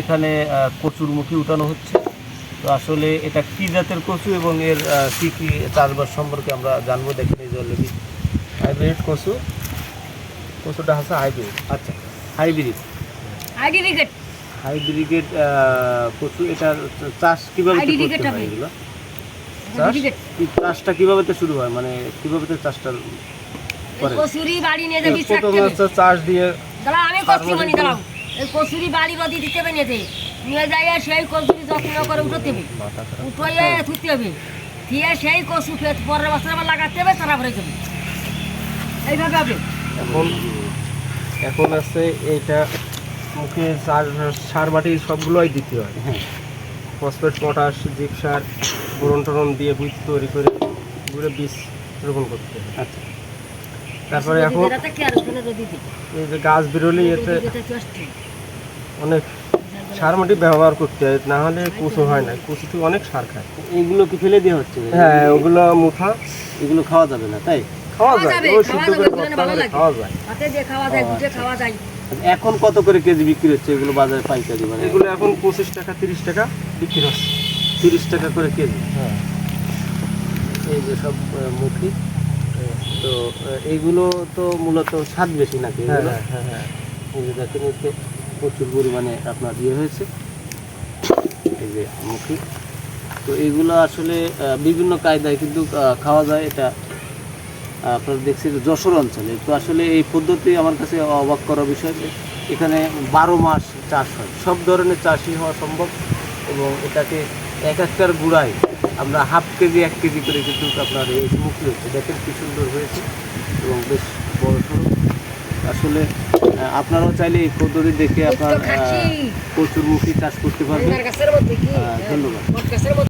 এখানে কচুরমুখী উঠানো হচ্ছে। তো আসলে এটা কী জাতের কচু এবং এর কি কি চাষবাস সম্পর্কে আমরা জানব দেখেন এই যে অলরেডি হাইব্রিড কচু। কচুটা হচ্ছে হাইব্রিড আচ্ছা হাইব্রিড উইকেট হাইব্রিডের কচু এটার চাষ কীভাবে করতে হয় এগুলো? চাষটা কীভাবে তো শুরু হয়? মানে কীভাবে তো চাষটা করে? বাড়ি নিয়ে যাবি চাষ দিয়ে আমি করছি মানে দাঁড়াও। এই কসুরি বাড়ি রদি দিতে হবে নিতে নিয়ে যাই সেই কসুরি যত্ন করে উঠতে হবে। উঠে থুতে হবে। দিয়ে সেই কসু ফের পরের বছর আবার লাগাতে হবে তারপরে যাবে এইভাবে হবে। এখন এখন আছে এইটা মুখে সার সার মাটি সবগুলোই দিতে হয় ফসফেট পটাশ জিপ সার বোরন টোরন দিয়ে বীজ তৈরি করে ঘুরে বীজ রোপণ করতে হয় আচ্ছা। তারপরে এখন এই যে গাছ বেরোলেই এতে অনেক সার মাটি ব্যবহার করতে হয় না হলে কুচো হয় না কুচুতে অনেক সার খায়। এগুলো কি ফেলে দেওয়া হচ্ছে? হ্যাঁ ওগুলো মুঠা এগুলো খাওয়া যাবে না তাই? খাওয়া যায় যাবে, ওই খাওয়া সিদ্ধ করে যায়। খাওয়া যায় খাওয়া যায়। এখন কত করে কেজি বিক্রি হচ্ছে এগুলো বাজারে পাইকারি মানে এগুলো এখন পঁচিশ টাকা তিরিশ টাকা বিক্রি হচ্ছে। তিরিশ টাকা করে কেজি? হ্যাঁ। এই যে সব মুখি। তো এইগুলো তো মূলত স্বাদ বেশি নাকি হ্যাঁ হ্যাঁ হ্যাঁ দেখেন এতে প্রচুর পরিমাণে আপনার ইয়ে হয়েছে। এই যে মুখি। তো এইগুলো আসলে বিভিন্ন কায়দায় কিন্তু খাওয়া যায়। এটা আপনারা দেখছি যে যশোর অঞ্চলে। তো আসলে এই পদ্ধতি আমার কাছে অবাক করা বিষয় যে এখানে বারো মাস চাষ হয়। সব ধরনের চাষই হওয়া সম্ভব এবং এটাকে এক একটার গুঁড়ায় আমরা হাফ কেজি এক কেজি করে কিন্তু আপনার এই মুক্তি হচ্ছে দেখেন কি সুন্দর হয়েছে এবং বেশ বড় সড়ো। আসলে আপনারাও চাইলে এই পদ্ধতি দেখে আপনার প্রচুর মুখী চাষ করতে পারবেন। ধন্যবাদ।